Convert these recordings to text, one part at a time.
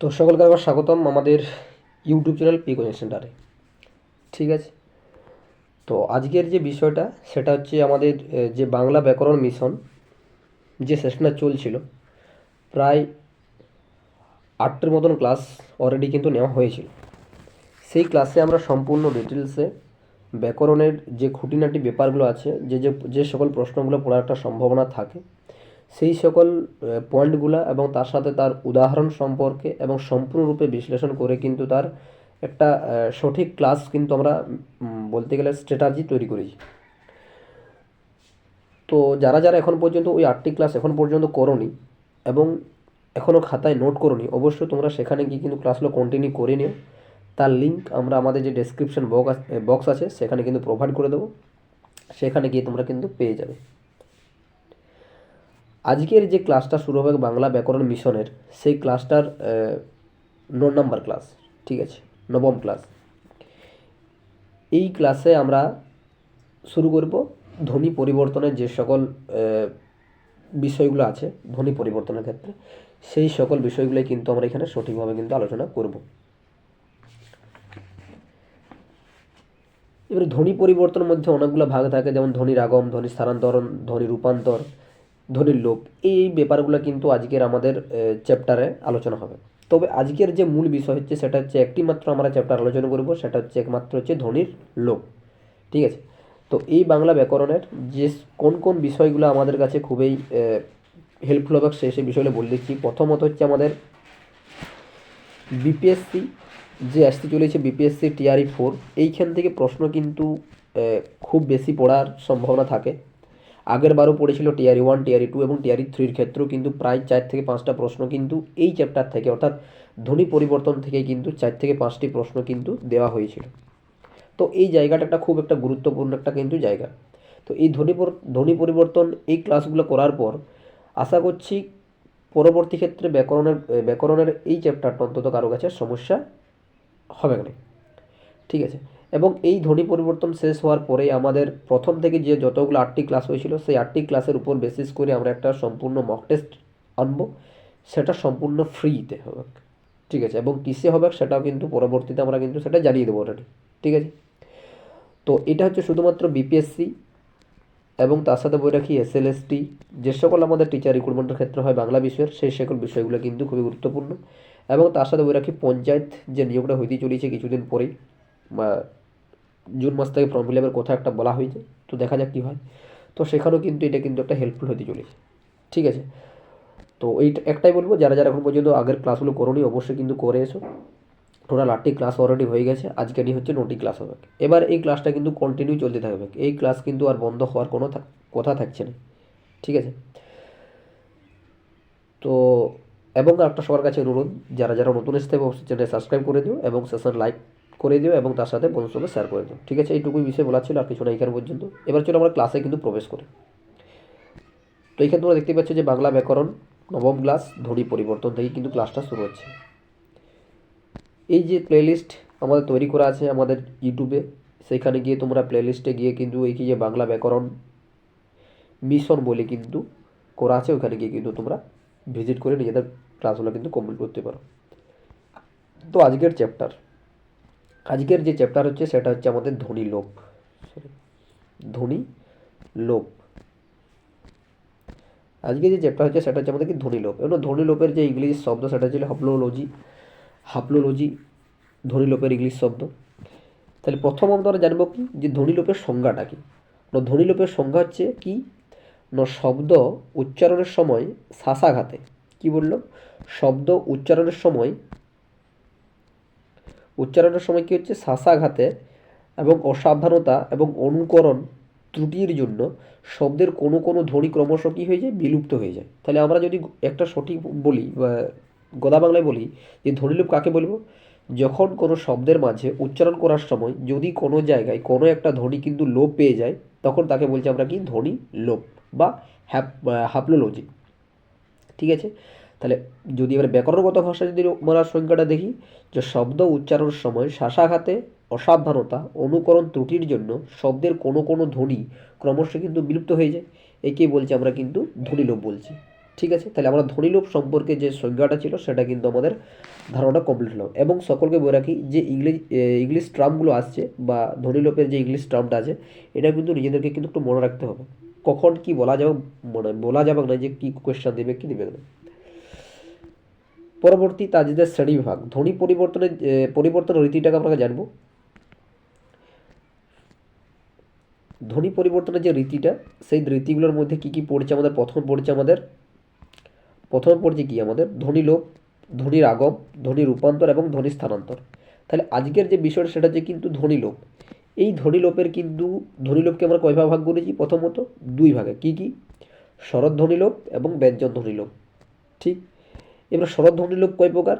তো সকলকে আবার স্বাগতম আমাদের ইউটিউব চ্যানেল পি কোচিং সেন্টারে ঠিক আছে? তো আজকের যে বিষয়টা, সেটা হচ্ছে আমাদের যে বাংলা ব্যাকরণ মিশন, যে সেশনটা চলছিল, প্রায় আটটার মতন ক্লাস অলরেডি কিন্তু নেওয়া হয়েছিল। সেই ক্লাসে আমরা সম্পূর্ণ ডিটেলসে ব্যাকরণের যে খুঁটিনাটি ব্যাপারগুলো আছে, যে যে যে সকল প্রশ্নগুলো পড়ার একটা সম্ভাবনা থাকে সেই সকল পয়েন্টগুলা এবং তার সাথে তার উদাহরণ সম্পর্কে এবং সম্পূর্ণরূপে বিশ্লেষণ করে কিন্তু তার একটা সঠিক ক্লাস কিন্তু আমরা বলতে গেলে স্ট্র্যাটাজি তৈরি করেছি তো যারা যারা এখন পর্যন্ত ওই আটটি ক্লাস এখন পর্যন্ত করনি এবং এখনও খাতায় নোট করনি, অবশ্যই তোমরা সেখানে গিয়ে কিন্তু ক্লাসগুলো কন্টিনিউ করে নিও। তার লিঙ্ক আমরা আমাদের যে ডেসক্রিপশন বক্স বক্স আছে, সেখানে কিন্তু প্রোভাইড করে দেবো। সেখানে গিয়ে তোমরা কিন্তু পেয়ে যাবে। আজকের যে ক্লাসটা শুরু হবে বাংলা ব্যাকরণ মিশনের, সেই ক্লাসটার ন নাম্বার ক্লাস ঠিক আছে? নবম ক্লাস এই ক্লাসে আমরা শুরু করব ধ্বনি পরিবর্তনের যে সকল বিষয়গুলো আছে, ধ্বনি পরিবর্তনের ক্ষেত্রে, সেই সকল বিষয়গুলোই কিন্তু আমরা এখানে সঠিকভাবে কিন্তু আলোচনা করব। এবারে ধ্বনি পরিবর্তনের মধ্যে অনেকগুলো ভাগ থাকে, যেমন ধ্বনির আগম ধ্বনি স্থানান্তরণ ধ্বনি রূপান্তর ধ্বনির লোপ এই ব্যাপারগুলো কিন্তু আজকের আমাদের চ্যাপ্টারে আলোচনা হবে। তবে আজকের যে মূল বিষয় হচ্ছে, সেটা হচ্ছে একটি মাত্র আমরা চ্যাপ্টার আলোচনা করব, সেটা হচ্ছে একমাত্র হচ্ছে ধ্বনির লোপ ঠিক আছে? তো এই বাংলা ব্যাকরণের যে কোন কোন বিষয়গুলো আমাদের কাছে খুবই হেল্পফুল হবে, সে সেই বিষয়গুলো বলে দিচ্ছি। প্রথমত হচ্ছে আমাদের বিপিএসসি যে আসতে চলেছে বিপিএসসি টিআরই ফোর এইখান থেকে প্রশ্ন কিন্তু খুব বেশি পড়ার সম্ভাবনা থাকে। আগের বারও পড়েছিল টিআরই ওয়ান টিআরই টু এবং টিআরই থ্রির ক্ষেত্রেও কিন্তু প্রায় চার থেকে পাঁচটা প্রশ্ন কিন্তু এই চ্যাপ্টার থেকে, অর্থাৎ ধ্বনি পরিবর্তন থেকে কিন্তু চার থেকে পাঁচটি প্রশ্ন কিন্তু দেওয়া হয়েছিল। তো এই জায়গাটা একটা খুব একটা গুরুত্বপূর্ণ একটা কিন্তু জায়গা। তো এই ধ্বনি ধ্বনি পরিবর্তন এই ক্লাসগুলো করার পর আশা করছি পরবর্তী ক্ষেত্রে ব্যাকরণের ব্যাকরণের এই চ্যাপ্টারটা অন্তত কারও কাছে সমস্যা হবে না। ঠিক আছে? এবং এই ধ্বনি পরিবর্তন শেষ হওয়ার পরে আমাদের প্রথম থেকে যে যতগুলো আটটি ক্লাস হয়েছিল, সেই আটটি ক্লাসের উপর বেসিস করে আমরা একটা সম্পূর্ণ মক টেস্ট আনব। সেটা সম্পূর্ণ ফ্রিতে হবে ঠিক আছে? এবং কিসে হবে সেটাও কিন্তু পরবর্তীতে আমরা কিন্তু সেটা জানিয়ে দেবো অলরেডি ঠিক আছে? তো এটা হচ্ছে শুধুমাত্র বিপিএসসি এবং তার সাথে বই রাখি এসএলএসটি যে সকল আমাদের টিচার রিক্রুটমেন্টের ক্ষেত্রে হয় বাংলা বিষয়ের, সেই সকল বিষয়গুলো কিন্তু খুবই গুরুত্বপূর্ণ। এবং তার সাথে বই রাখি পঞ্চায়েত যে নিয়োগটা হইতে চলেছে কিছুদিন পরেই জুন মাস থেকে ফর্ম ফিল আপের কথা একটা বলা হয়েছে, তো দেখা যাক কী হয়। তো সেখানেও কিন্তু এটা কিন্তু একটা হেল্পফুল হতে চলেছে, ঠিক আছে? তো এই একটাই বলব, যারা যারা এখন পর্যন্ত আগের ক্লাসগুলো করোনি, অবশ্যই কিন্তু করে এসো। টোটাল আটটি ক্লাস অলরেডি হয়ে গেছে আজকে নিয়ে হচ্ছে নটি ক্লাস হবে। এবার এই ক্লাসটা কিন্তু কন্টিনিউ চলতে থাকবে। এই ক্লাস কিন্তু আর বন্ধ হওয়ার কোনো কথা থাকছে না, ঠিক আছে? তো, এবং একটা সবার কাছে অনুরোধ, যারা যারা নতুন এসতে অবশ্যই চ্যানেল সাবস্ক্রাইব করে দিও, এবং সেশন লাইক করে দিও এবং তার সাথে বন্ধুর শেয়ার করে দিও। ঠিক আছে? এইটুকুই বিষয় বলা ছিল, আর কিছু না এখানে পর্যন্ত। এবার চলো আমরা ক্লাসে কিন্তু প্রবেশ করি। তো এখানে তোমরা দেখতে পাচ্ছ যে বাংলা ব্যাকরণ, নবম ক্লাস ধ্বনি পরিবর্তন থেকে কিন্তু ক্লাসটা শুরু হচ্ছে। এই যে প্লেলিস্ট আমাদের তৈরি করা আছে আমাদের ইউটিউবে সেখানে গিয়ে তোমরা প্লেলিস্টে গিয়ে কিন্তু এই যে বাংলা ব্যাকরণ মিশন বলে কিন্তু করা আছে, ওখানে গিয়ে কিন্তু তোমরা ভিজিট করে নিজেদের ক্লাসগুলো কিন্তু কমপ্লিট করতে পারো। তো আজকের চ্যাপ্টার আজকের যে চ্যাপ্টার হচ্ছে সেটা হচ্ছে আমাদের ধ্বনি লোপ Sorry, ধ্বনি লোপ আজকে যে চ্যাপ্টার হচ্ছে সেটা হচ্ছে আমাদের কি ধ্বনি লোপ এবং ধ্বনি লোপের যে ইংলিশ শব্দ সেটা ছিল হাপ্লোলজি হাপ্লোলজি ধ্বনি লোপের ইংলিশ শব্দ। তাহলে প্রথম আমরা জানব কি? যে ধ্বনি লোপের সংজ্ঞাটা কি? না ধ্বনি লোপের সংজ্ঞা হচ্ছে কি? না শব্দ উচ্চারণের সময় শ্বাসাঘাতে কি বলল? শব্দ উচ্চারণের সময় উচ্চারণের সময় কী হচ্ছে? শ্বাসাঘাতে এবং অসাবধানতা এবং অনুকরণ ত্রুটির জন্য শব্দের কোনো কোনো ধ্বনি ক্রমশ কী হয়ে যায়? বিলুপ্ত হয়ে যায়। তাহলে আমরা যদি একটা সঠিক বলি বা গোদা বাংলায় বলি যে ধ্বনিলোপ কাকে বলব? যখন কোনো শব্দের মাঝে উচ্চারণ করার সময় যদি কোনো জায়গায় কোনো একটা ধ্বনি কিন্তু লোপ পেয়ে যায়, তখন তাকে বলছি আমরা কি? ধ্বনি লোপ বা হ্যাপ হাপ্লোলজি ঠিক আছে? তাহলে যদি এবার ব্যাকরণগত ভাষা যদি আমরা সংজ্ঞাটা দেখি, যে শব্দ উচ্চারণের সময় শ্বাসাঘাতে অসাবধানতা, অনুকরণ ত্রুটির জন্য শব্দের কোনো কোনো ধ্বনি ক্রমশ কিন্তু বিলুপ্ত হয়ে যায়। একে বলছি আমরা কিন্তু ধ্বনিলোপ বলছি। ঠিক আছে? তাহলে আমরা ধ্বনিলোপ সম্পর্কে যে সংজ্ঞাটা ছিল, সেটা কিন্তু আমাদের ধারণাটা কমপ্লিট হলো। এবং সকলকে বলে রাখি, যে ইংলিশ ইংলিশ টার্মগুলো আসছে বা ধ্বনিলোপের যে ইংলিশ ট্রামটা আছে, এটা কিন্তু নিজেদেরকে কিন্তু একটু মনে রাখতে হবে। কখন কি বলা যাবে মানে বলা যাবে না যে কী কোয়েশ্চেন দেবে, কি দেবে না। পরবর্তী তাজিদের শ্রেণি বিভাগ। ধ্বনি পরিবর্তনের এ, পরিবর্তনের রীতিটাকে আমরা জানব। ধ্বনি পরিবর্তনের যে রীতিটা সেই রীতিগুলোর মধ্যে কি কি পড়ছে আমাদের? প্রথম পড়ছে আমাদের প্রথম পড়ছে কি আমাদের? ধ্বনি লোপ ধ্বনির আগম ধ্বনি রূপান্তর এবং ধ্বনি স্থানান্তর। তাহলে আজকের যে বিষয়টা সেটা হচ্ছে কিন্তু ধ্বনি লোপ এই ধ্বনি লোপের কিন্তু ধ্বনি লোপকে আমরা কয় ভাগ করেছি? প্রথমত দুই ভাগে। কি কি? স্বরধ্বনি লোপ এবং ব্যঞ্জন ধ্বনি লোপ ঠিক? এবার স্বরধ্বনি লোপ কয় প্রকার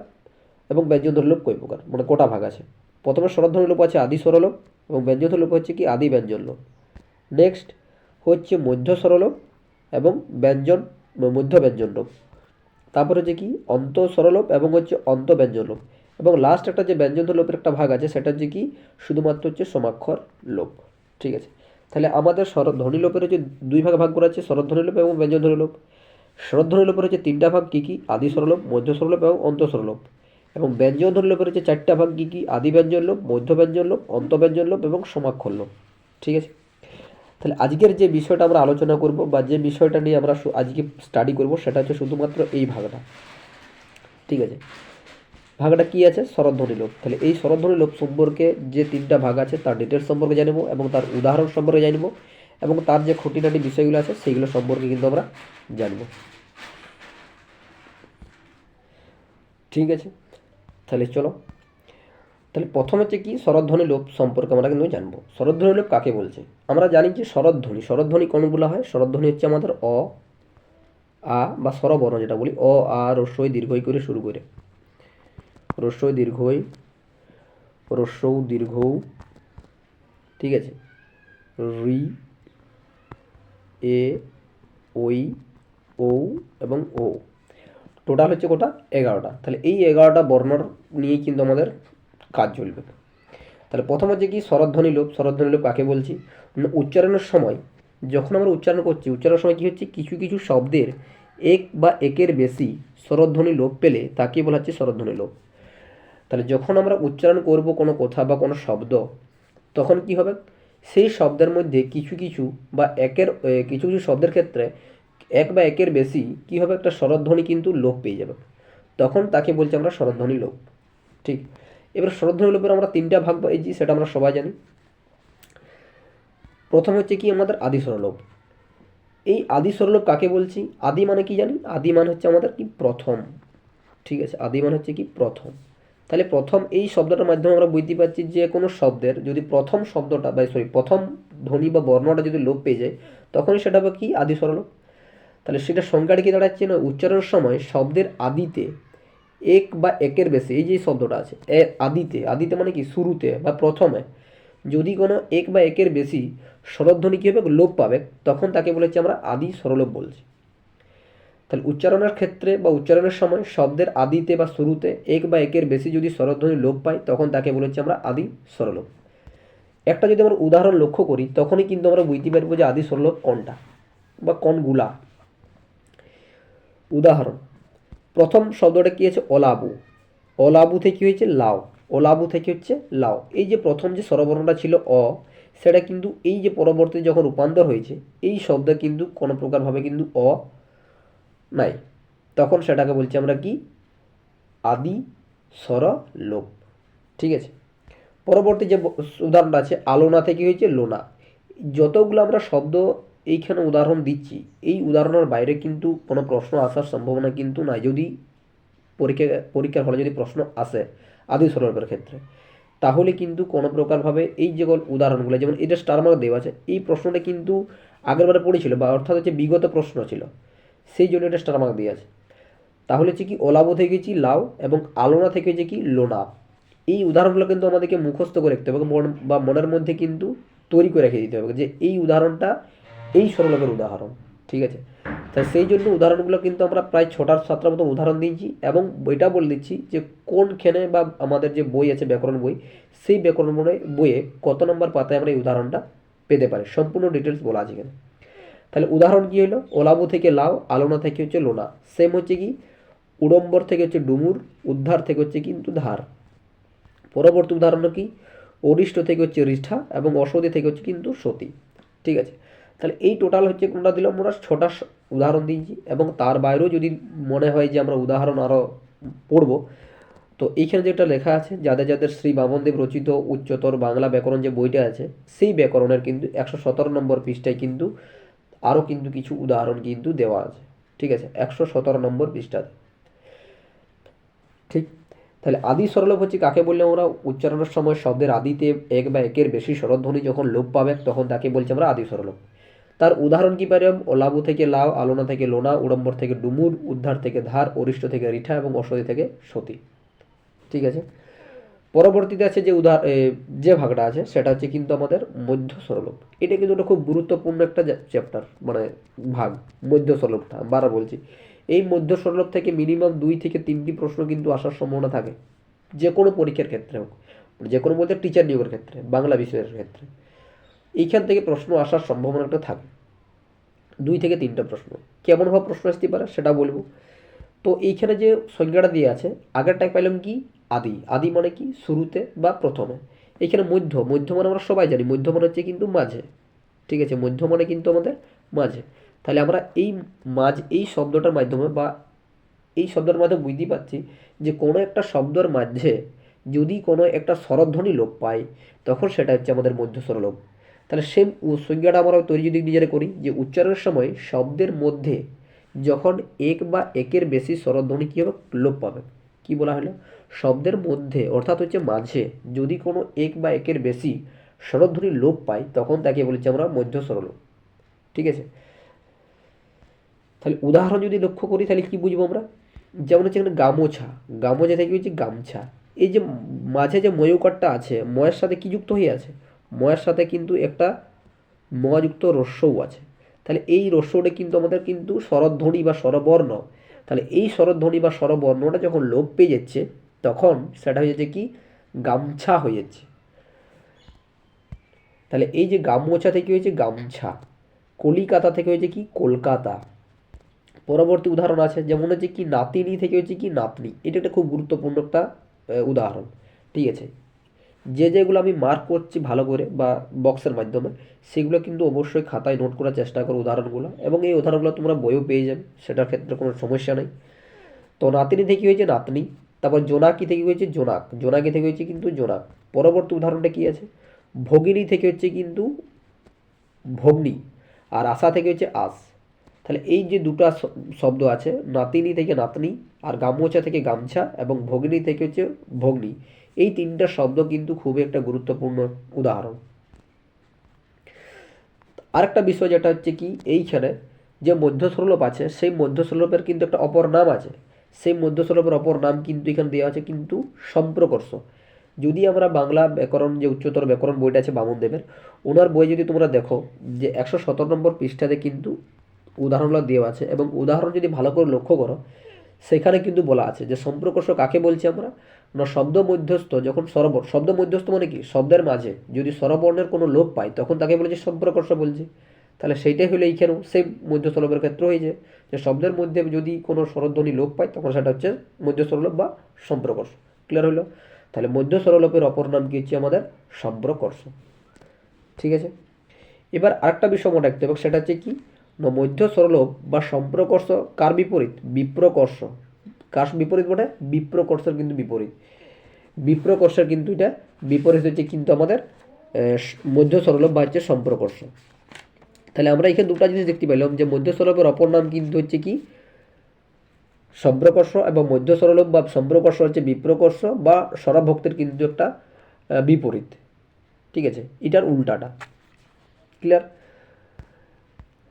এবং ব্যঞ্জন ধ্বনি লোপ কয় প্রকার? মানে কটা ভাগ আছে? প্রথমে স্বরধ্বনি লোপ আছে আদি স্বরলোপ এবং ব্যঞ্জন ধ্বনি লোপ হচ্ছে কি? আদি ব্যঞ্জন লোপ নেক্সট হচ্ছে মধ্য স্বরলোপ এবং ব্যঞ্জন, মধ্য ব্যঞ্জন লোপ তারপর হচ্ছে কি? অন্ত স্বরলোপ এবং হচ্ছে অন্ত ব্যঞ্জন লোপ এবং লাস্ট একটা যে ব্যঞ্জন লোপের একটা ভাগ আছে, সেটা হচ্ছে কি? শুধুমাত্র হচ্ছে সমাক্ষর লোপ ঠিক আছে? তাহলে আমাদের স্বর ধ্বনি লোপের হচ্ছে দুই ভাগে ভাগ করা আছে স্বরধ্বনি লোপ এবং ব্যঞ্জন ধ্বনি লোপ স্বরধ্বনি লোপের হচ্ছে তিনটা ভাগ কী কী? আদি স্বরলোপ, মধ্য স্বরলোপ এবং অন্ত স্বরলোপ। এবং ব্যঞ্জন ধ্বনি লোপের হচ্ছে চারটা ভাগ কী কী? আদি ব্যঞ্জন লোপ, মধ্য ব্যঞ্জন লোপ এবং সমাক্ষর লোপ। ঠিক আছে? তাহলে আজকের যে বিষয়টা আমরা আলোচনা করব বা যে বিষয়টা নিয়ে আমরা আজকে স্টাডি করব সেটা হচ্ছে শুধুমাত্র এই ভাগটা। ঠিক আছে? ভাগটা কি আছে? স্বরধ্বনি লোপ। তাহলে এই স্বরধ্বনি লোপ সম্পর্কে যে তিনটা ভাগ আছে, তার ডিটেলস সম্পর্কে জানব এবং তার উদাহরণ সম্পর্কে জানব। এবং তার যে খুঁটিনাটি বিষয়গুলো আছে, সেইগুলো সম্পর্কে কিন্তু আমরা জানব। ঠিক আছে? তাহলে চলো। তাহলে প্রথম হচ্ছে কি? স্বরধ্বনি লোপ সম্পর্কে আমরা কিন্তু জানব। স্বরধ্বনি লোপ কাকে বলছে? আমরা জানি যে শরৎধ্বনি স্বরধ্বনি কোনগুলো হয়? স্বরধ্বনি হচ্ছে আমাদের অ, আ বা স্বরবর্ণ যেটা বলি। অ, আ রস্বই দীর্ঘই করে শুরু করে। রস্বই দীর্ঘই, রস্যৌ দীর্ঘৌ। ঠিক আছে? রি এ, ওই ও এবং ও। টোটাল হচ্ছে কোটা এগারোটা। তাহলে এই এগারোটা বর্ণর নিয়েই কিন্তু আমাদের কাজ চলবে। তাহলে প্রথম হচ্ছে কি স্বরধ্বনি লোপ। স্বরধ্বনি লোপ কাকে বলছি? উচ্চারণের সময়, যখন আমরা উচ্চারণ করছি, উচ্চারণের সময় কী হচ্ছে? কিছু কিছু শব্দের এক বা একের বেশি স্বরধ্বনি লোপ পেলে তাকে বলা হচ্ছে স্বরধ্বনি লোপ। তাহলে যখন আমরা উচ্চারণ করব কোনো কথা বা কোনো শব্দ, তখন কি হবে? সেই শব্দের মধ্যে কিছু কিছু বা একের কিছু কিছু শব্দের ক্ষেত্রে এক বা একের বেশি কি হবে একটা স্বরধ্বনি কিন্তু লোপ পেয়ে যাবে। তখন তাকে বলছি আমরা স্বরধ্বনি লোপ। ঠিক? এবার স্বরধ্বনি লোপের আমরা তিনটা ভাগ পাইছি, সেটা আমরা সবাই জানি। প্রথম হচ্ছে কি আমাদের আদি স্বরলোপ এই আদি স্বরলোপ কাকে বলছি? আদি মানে কি জানি? আদি মানে হচ্ছে আমাদের কি? প্রথম। ঠিক আছে? আদি মানে হচ্ছে কি? প্রথম। তাহলে প্রথম এই শব্দটার মাধ্যমে আমরা বুঝতে পারছি যে কোনো শব্দের যদি প্রথম শব্দটা বা সরি প্রথম ধ্বনি বা বর্ণটা যদি লোপ পেয়ে যায় তখনই সেটা হবে কি? আদি স্বরলোপ তাহলে সেটা সংজ্ঞাটা কি দাঁড়াচ্ছে না? উচ্চারণের সময় শব্দের আদিতে এক বা একের বেশি, এই যে শব্দটা আছে, এ আদিতে আদিতে মানে কি? শুরুতে বা প্রথমে। যদি কোনো এক বা একের বেশি স্বরধ্বনি কী হবে? লোপ পাবে। তখন তাকে বলেছি আমরা আদি স্বরলোপ বলছি। তাহলে উচ্চারণের ক্ষেত্রে বা উচ্চারণের সময় শব্দের আদিতে বা শুরুতে এক বা একের বেশি যদি স্বরধ্বনি লোপ পায় তখন তাকে বলেছি আমরা আদি স্বরলোপ। একটা যদি আমরা উদাহরণ লক্ষ্য করি, তখনই কিন্তু আমরা বুঝতে পারব যে আদি স্বরলোপ কোনটা বা কোনগুলা। উদাহরণ, প্রথম শব্দটা কি আছে অলাবু অলাবু থেকে হয়েছে? লাও। অলাবু থেকে হচ্ছে লাও। এই যে প্রথম যে স্বরবর্ণটা ছিল অ, সেটা কিন্তু এই যে পরবর্তী যখন রূপান্তর হয়েছে, এই শব্দ কিন্তু কোনো প্রকারভাবে কিন্তু অ নাই। তখন সেটাকে বলছি আমরা কি? আদি, স্বর লোপ ঠিক আছে? পরবর্তী যে উদাহরণটা আছে আলোনা থেকে হয়েছে? লোনা। যতগুলো আমরা শব্দ এইখানে উদাহরণ দিচ্ছি, এই উদাহরণের বাইরে কিন্তু কোনো প্রশ্ন আসার সম্ভাবনা কিন্তু নাই। যদি পরীক্ষা, পরীক্ষার হলে যদি প্রশ্ন আসে আদি স্বরূপের ক্ষেত্রে, তাহলে কিন্তু কোনো প্রকারভাবে এই যে উদাহরণগুলো, যেমন এটা স্টার মার্ক দেওয়া আছে, এই প্রশ্নটা কিন্তু আগেরবারে পড়েছিল বা অর্থাৎ হচ্ছে বিগত প্রশ্ন ছিল। সেই জন্য এটা স্টার মার্ক দিয়ে আছে। তাহলে হচ্ছে কি, ওলাবো থেকে হচ্ছে লাউ এবং আলোনা থেকে যে কি লোনা এই উদাহরণগুলো কিন্তু আমাদেরকে মুখস্থ করে রাখতে হবে বা মনের মধ্যে কিন্তু তৈরি করে রেখে দিতে হবে যে এই উদাহরণটা এই সরলকের উদাহরণ, ঠিক আছে? তাই সেই জন্য উদাহরণগুলো কিন্তু আমরা প্রায় ছটার সাতটার মতো উদাহরণ দিয়েছি এবং বইটা বলে দিচ্ছি যে কোনখানে বা আমাদের যে বই আছে, ব্যাকরণ বই, সেই ব্যাকরণ বই- বইয়ে কত নম্বর পাতায় আমরা এই উদাহরণটা পেতে পারি। সম্পূর্ণ ডিটেলস বলা আছে এখানে। তাহলে উদাহরণ কী হলো? ওলাবু থেকে লাউ, আলোনা থেকে হচ্ছে লোনা। সেম হচ্ছে কি? উড়ম্বর থেকে হচ্ছে ডুমুর, উদ্ধার থেকে হচ্ছে কিন্তু ধার। পরবর্তী উদাহরণ কি? অরিষ্ট থেকে হচ্ছে রিষ্ঠা এবং অসতী থেকে হচ্ছে কিন্তু সতী। ঠিক আছে? তাহলে এই টোটাল হচ্ছে কোনটা দিলাম আমরা? ছটা উদাহরণ দিয়েছি এবং তার বাইরেও যদি মনে হয় যে আমরা উদাহরণ আরও পড়ব, তো এইখানে যেটা লেখা আছে, যাদের যাদের শ্রী বামনদেব রচিত উচ্চতর বাংলা ব্যাকরণ যে বইটা আছে, সেই ব্যাকরণের কিন্তু একশো সতেরো নম্বর পৃষ্ঠায় কিন্তু আরও কিন্তু কিছু উদাহরণ কিন্তু দেওয়া আছে। ঠিক আছে? একশো সতেরো নম্বর পৃষ্ঠাতে। ঠিক? তাহলে আদি স্বরলোপ হচ্ছে কাকে বললে আমরা? উচ্চারণের সময় শব্দের আদিতে এক বা একের বেশি স্বরধ্বনি যখন লোপ পাবে, তখন তাকে বলছি আমরা আদি স্বরলোপ তার উদাহরণ কি পারি ওলাবু থেকে লাউ, আলোনা থেকে লোনা, উড়ম্বর থেকে ডুমুর, উদ্ধার থেকে ধার, অরিষ্ট থেকে রিঠা এবং অসতি থেকে সতী। ঠিক আছে? পরবর্তীতে আছে যে উদাহরণ যে ভাগটা আছে, সেটা হচ্ছে কিন্তু আমাদের মধ্য স্বরলোপ এটা কিন্তু একটা খুব গুরুত্বপূর্ণ একটা চ্যাপ্টার মানে ভাগ, মধ্য স্বরলোপটা আমি বলছি। এই মধ্য স্বরলোপ থেকে মিনিমাম দুই থেকে তিনটি প্রশ্ন কিন্তু আসার সম্ভাবনা থাকে। যে কোনো পরীক্ষার ক্ষেত্রে হোক, যে কোনো বলতে টিচার নিয়োগের ক্ষেত্রে, বাংলা বিষয়ের ক্ষেত্রে। এইখান থেকে প্রশ্ন আসার সম্ভাবনাটা থাকে। দুই থেকে তিনটা প্রশ্ন। কেমনভাবে প্রশ্ন আসতে পারে সেটা বলব। তো এইখানে যে সংজ্ঞাটা দিয়ে আছে আগেরটায় পাইলাম কি? আদি। আদি মানে কি? শুরুতে বা প্রথমে। এখানে মধ্য। মধ্য মানে আমরা সবাই জানি। মধ্য মানে হচ্ছে কিন্তু মাঝে। ঠিক আছে? মধ্য মানে কিন্তু আমাদের মাঝে। তাহলে আমরা এই মাঝ, এই শব্দটার মাধ্যমে বা এই শব্দের মাধ্যমে বুঝতে পারছি যে কোনো একটা শব্দের মাঝে যদি কোনো একটা স্বরধ্বনি লোপ পায়, তখন সেটা হচ্ছে আমাদের মধ্য স্বরলোপ। তাহলে সেম সংজ্ঞাটা আমরা তৈরি যদি নিজেরা করি যে উচ্চারণের সময় শব্দের মধ্যে যখন এক বা একের বেশি স্বরধ্বনি কী হবে? লোপ পাবে। কি বলা হলো? শব্দের মধ্যে, অর্থাৎ হচ্ছে মাঝে, যদি কোনো এক বা একের বেশি স্বরধ্বনি লোপ পায়, তখন তাকে বলেছি আমরা মধ্য স্বরলোপ ঠিক আছে? তাহলে উদাহরণ যদি লক্ষ্য করি, তাহলে কি বুঝব আমরা? যেমন হচ্ছে এখানে গামোছা গামোছা থেকে হচ্ছে গামছা। এই যে মাঝে যে ময়ূকারটা আছে, ময়ের সাথে কি যুক্ত হয়ে আছে? ময়ের সাথে কিন্তু একটা মযুক্ত রস্যও আছে। তাহলে এই রস্যটা কিন্তু আমাদের কিন্তু স্বরধ্বনি বা স্বরবর্ণ তাহলে এই স্বরধ্বনি বা স্বরবর্ণটা যখন লোপ পেয়ে যাচ্ছে, তখন সেটা হয়ে যাচ্ছে কি? গামছা হয়ে যাচ্ছে। তাহলে এই যে গামোছা থেকে হয়েছে গামছা, কলিকাতা থেকে হয়েছে কি? কলকাতা। পরবর্তী উদাহরণ আছে, যেমন হচ্ছে কি? নাতিনি থেকে হচ্ছে কি? নাতনি। এটা একটা খুব গুরুত্বপূর্ণ একটা উদাহরণ। ঠিক আছে? যে যেগুলো আমি মার্ক করছি ভালো করে বা বক্সের মাধ্যমে, সেগুলো কিন্তু অবশ্যই খাতায় নোট করার চেষ্টা করো উদাহরণগুলো এবং এই উদাহরণগুলো তোমরা বইও পেয়ে যাবে, সেটার ক্ষেত্রে কোনো সমস্যা নেই। তো নাতিনি থেকে হয়েছে নাতনি, তারপর জোনাকি থেকে হয়েছে জোনাক, জোনাকি থেকে হয়েছে কিন্তু জোনাক। পরবর্তী উদাহরণটা কী আছে? ভগিনী থেকে হচ্ছে কিন্তু ভগ্নি আর আশা থেকে হচ্ছে আস তাহলে এই যে দুটো শব্দ আছে, নাতিনি থেকে নাতনি আর গামোচা থেকে গামছা এবং ভগ্নি থেকে হচ্ছে ভগ্নি। এই তিনটা শব্দ কিন্তু খুবই একটা গুরুত্বপূর্ণ উদাহরণ। আরেকটা বিষয় যেটা হচ্ছে কি, এইখানে যে মধ্যস্বরলোপ আছে, সেই মধ্যস্বরলোপের কিন্তু একটা অপর নাম আছে। সেই মধ্যস্বরলোপের অপর নাম কিন্তু এখানে দেওয়া আছে কিন্তু সম্প্রকর্ষ। যদি আমরা বাংলা ব্যাকরণ, যে উচ্চতর ব্যাকরণ বইটা আছে বামনদেবের, ওনার বই যদি তোমরা দেখো, যে একশো সতেরো নম্বর পৃষ্ঠাতে কিন্তু উদাহরণগুলো দেওয়া আছে এবং উদাহরণ যদি ভালো করে লক্ষ্য করো সেখানে কিন্তু বলা আছে যে সম্প্রকর্ষ কাকে বলছি আমরা? না শব্দ মধ্যস্থ যখন স্বরবর্ণ শব্দ মধ্যস্থ মানে কি? শব্দের মাঝে। যদি স্বরবর্ণের কোনো লোপ পায়, তখন তাকে বলেছে সম্প্রকর্ষ বলছে। তাহলে সেইটাই হলো এইখানেও সেই মধ্যস্থলোপের ক্ষেত্রে হয়েছে যে শব্দের মধ্যে যদি কোনো স্বরধ্বনি লোপ পায়, তখন সেটা হচ্ছে মধ্যস্থলোপ বা সম্প্রকর্ষ ক্লিয়ার হলো? তাহলে মধ্য স্বরলোপের অপর নাম কি হচ্ছে আমাদের? সম্প্রকর্ষ ঠিক আছে? এবার আরেকটা বিষয় মনে রাখতে হবে, সেটা হচ্ছে কি? মধ্য স্বরলোপ বা সম্প্রকর্ষ কার বিপরীত? বিপ্রকর্ষ। কার বিপরীত বটে? বিপ্রকর্ষের কিন্তু বিপরীত। বিপ্রকর্ষের কিন্তু এটা বিপরীত হচ্ছে কিন্তু আমাদের মধ্য স্বরলোপ বা হচ্ছে সম্প্রকর্ষ। তাহলে আমরা এখানে দুটো জিনিস দেখতে পেলাম যে মধ্য স্বরলোপের অপর নাম কিন্তু হচ্ছে কি? সম্প্রকর্ষ এবং মধ্য স্বরলোপ বা সম্প্রকর্ষ হচ্ছে বিপ্রকর্ষ বা স্বরভক্তের কিন্তু একটা বিপরীত। ঠিক আছে? এটার উল্টাটা। ক্লিয়ার?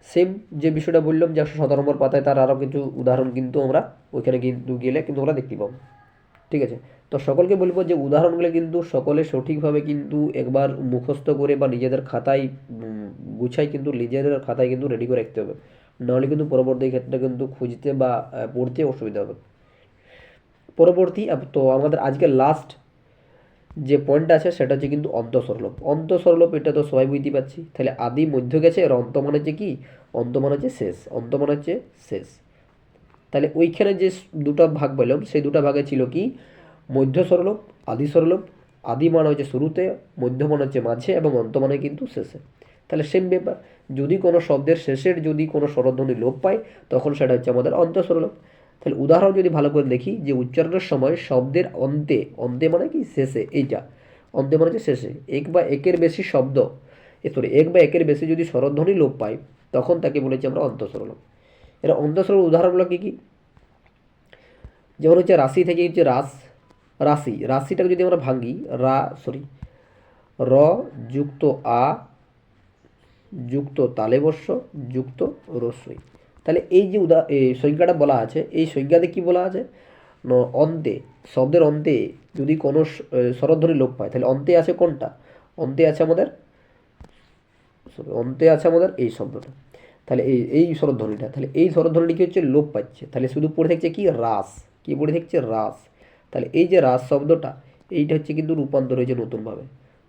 সেম যে বিষয়টা বললাম যে একশো সতেরো নম্বর পাতায় তার আরও কিছু উদাহরণ কিন্তু আমরা ওইখানে কিন্তু গেলে কিন্তু আমরা দেখতে পাবো। ঠিক আছে? তো সকলকে বলব যে উদাহরণগুলো কিন্তু সকলে সঠিকভাবে কিন্তু একবার মুখস্থ করে বা নিজেদের খাতায় গুছাই কিন্তু নিজেদের খাতায় কিন্তু রেডি করে রাখতে হবে। নাহলে কিন্তু পরবর্তী ক্ষেত্রে কিন্তু খুঁজতে বা পড়তে অসুবিধা হবে। পরবর্তী তো আমাদের আজকে লাস্ট যে পয়েন্ট আছে সেটা হচ্ছে কিন্তু অন্তঃসরলোপ অন্তঃসরলোপ এটা তো সবাই বুঝতে পারছি। তাহলে আদি মধ্য গেছে আর অন্ত মানে হচ্ছে কি? অন্ত মানে হচ্ছে শেষ। অন্ত মানে হচ্ছে শেষ। তাহলে ওইখানে যে দুটো ভাগ পেলাম, সেই দুটো ভাগে ছিল কি? মধ্য সরলোপ আদি সরলোপ আদি মানে হচ্ছে শুরুতে, মধ্য মানে হচ্ছে মাঝে এবং অন্ত মানে কিন্তু শেষে। তাহলে সেম ব্যাপার। যদি কোনো শব্দের শেষের যদি কোনো স্বরধ্বনি লোপ পায়, তখন সেটা হচ্ছে আমাদের অন্ত সরলোপ তাহলে উদাহরণ যদি ভালো করে দেখি যে উচ্চারণের সময় শব্দের অন্তে অন্তে মানে কি? শেষে, এইটা। অন্তে মানে হচ্ছে শেষে। এক বা একের বেশি শব্দ। সরি এক বা একের বেশি যদি স্বরধ্বনি লোপ পায়, তখন তাকে বলেছি আমরা অন্তঃসরলোপ এরা অন্তঃসরল উদাহরণগুলো কী কী? যেমন হচ্ছে রাশি থেকে হচ্ছে রাস, রাশি। রাশিটাকে যদি আমরা ভাঙি, রা সরি র যুক্ত আ, যুক্ত তালেবস্য যুক্ত রস্যই তাহলে এই যে উদা এই সংজ্ঞাটা বলা আছে, এই সংজ্ঞাতে কি বলা আছে? অন্তে, শব্দের অন্তে যদি কোনো স্বরধ্বনি লোপ পায়, তাহলে অন্তে আছে কোনটা? অন্তে আছে আমাদের অন্তে আছে আমাদের এই শব্দটা। তাহলে এই এই স্বরধ্বনিটা তাহলে এই স্বরধ্বনিটি কি হচ্ছে? লোপ পাচ্ছে। তাহলে শুধু পড়ে থাকছে কি? রাস কি পড়ে থাকছে? রাস তাহলে এই যে রাস শব্দটা, এইটা হচ্ছে কিন্তু রূপান্তর হয়েছে নতুনভাবে।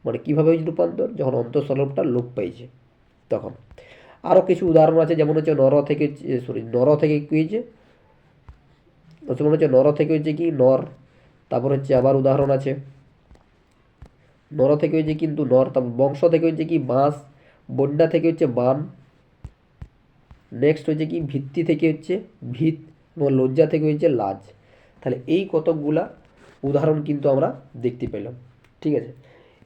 মানে কীভাবে হয়েছে রূপান্তর? যখন অন্তঃস্বরূপটা লোপ পাইছে, তখন। আরও কিছু উদাহরণ আছে, যেমন হচ্ছে নর থেকে সরি নর থেকে কী হয়েছে? যেমন হচ্ছে নর থেকে হচ্ছে কি? নর। তারপর হচ্ছে আবার উদাহরণ আছে। নর থেকে হয়েছে কিন্তু নর। তারপর বংশ থেকে হচ্ছে কি? বাঁশ। বন্যা থেকে হচ্ছে বান। নেক্সট হচ্ছে কি? ভিত্তি থেকে হচ্ছে ভিত। এবং লজ্জা থেকে হচ্ছে লাজ। তাহলে এই কতকগুলা উদাহরণ কিন্তু আমরা দেখতে পেলাম। ঠিক আছে?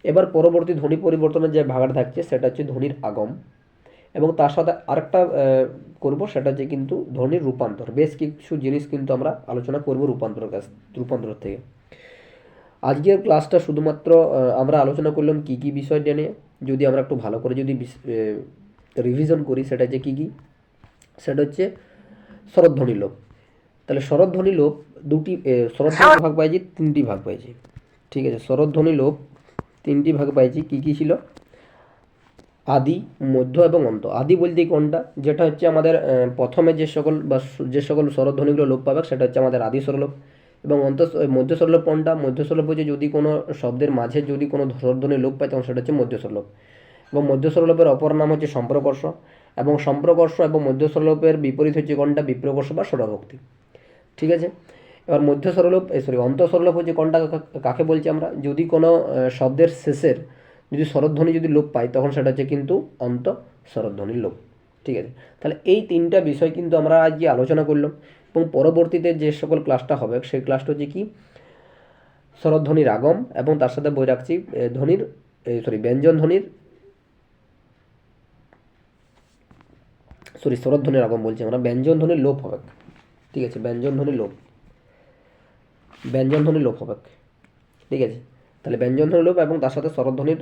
এবার পরবর্তী ধ্বনি পরিবর্তনের যে ভাগটা থাকছে, সেটা হচ্ছে ধ্বনির আগম। এবং তার সাথে আরেকটা করব, সেটা হচ্ছে কিন্তু ধ্বনির রূপান্তর। বেশ কিছু জিনিস কিন্তু আমরা আলোচনা করব রূপান্তর কাছ, রূপান্তর থেকে। আজকের ক্লাসটা শুধুমাত্র আমরা আলোচনা করলাম কী কী বিষয়টা নিয়ে যদি আমরা একটু ভালো করে যদি রিভিশন করি, সেটা হচ্ছে কী কী? সেটা হচ্ছে শরৎধ্বনি লোপ তাহলে শরৎধ্বনি লোপ দুটি শরৎধ্বনি ভাগ পাইছি, তিনটি ভাগ পাইছি। ঠিক আছে শরৎধ্বনি লোপ তিনটি ভাগ পাইছি, কী কী ছিল? আদি, মধ্য এবং অন্ত। আদি বলতে কোনটা? যেটা হচ্ছে আমাদের প্রথমে যে সকল বা যে সকল স্বরধ্বনিগুলো লোপ পাবে, সেটা হচ্ছে আমাদের আদি স্বরলোপ এবং অন্ত মধ্য স্বরলোপ কোনটা? মধ্য স্বরলোপ হচ্ছে যদি কোনো শব্দের মাঝে যদি কোনো স্বরধ্বনি লোপ পায়, তখন সেটা হচ্ছে মধ্য স্বরলোপ এবং মধ্য স্বরলোপের অপর নাম হচ্ছে সম্প্রকর্ষ এবং সম্প্রকর্ষ এবং মধ্য স্বরলোপের বিপরীত হচ্ছে কোনটা? বিপ্রকর্ষ বা স্বরভক্তি। ঠিক আছে? এবার মধ্য সরলোপ সরি অন্ত সরলোপ হচ্ছে কোনটা? কাকে বলছি আমরা? যদি কোনো শব্দের শেষের যদি স্বরধ্বনি যদি লোপ পায়, তখন সেটা হচ্ছে কিন্তু অন্ত স্বরধ্বনির লোপ। ঠিক আছে? তাহলে এই তিনটা বিষয় কিন্তু আমরা আজকে আলোচনা করলাম এবং পরবর্তীতে যে সকল ক্লাসটা হবে, সেই ক্লাসটা হচ্ছে কি? স্বরধ্বনির আগম এবং তার সাথে বই রাখছি ধ্বনির সরি ব্যঞ্জন ধ্বনির সরি স্বরধ্বনির আগম বলছি আমরা, ব্যঞ্জন ধ্বনির লোপ হবে। ঠিক আছে? ব্যঞ্জন ধ্বনির লোপ। ব্যঞ্জন ধ্বনির লোপ হবে। ঠিক আছে? তাহলে ব্যঞ্জন লোপ এবং তার সাথে স্বরধ্বনির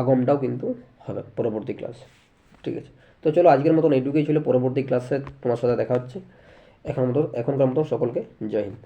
আগমটাও কিন্তু হবে পরবর্তী ক্লাস ঠিক আছে? তো চলো আজকের মতন এইটুকুই ছিল। পরবর্তী ক্লাসে তোমার সাথে দেখা হচ্ছে। এখন মতো এখনকার মতো সকলকে জয় হিন্দ।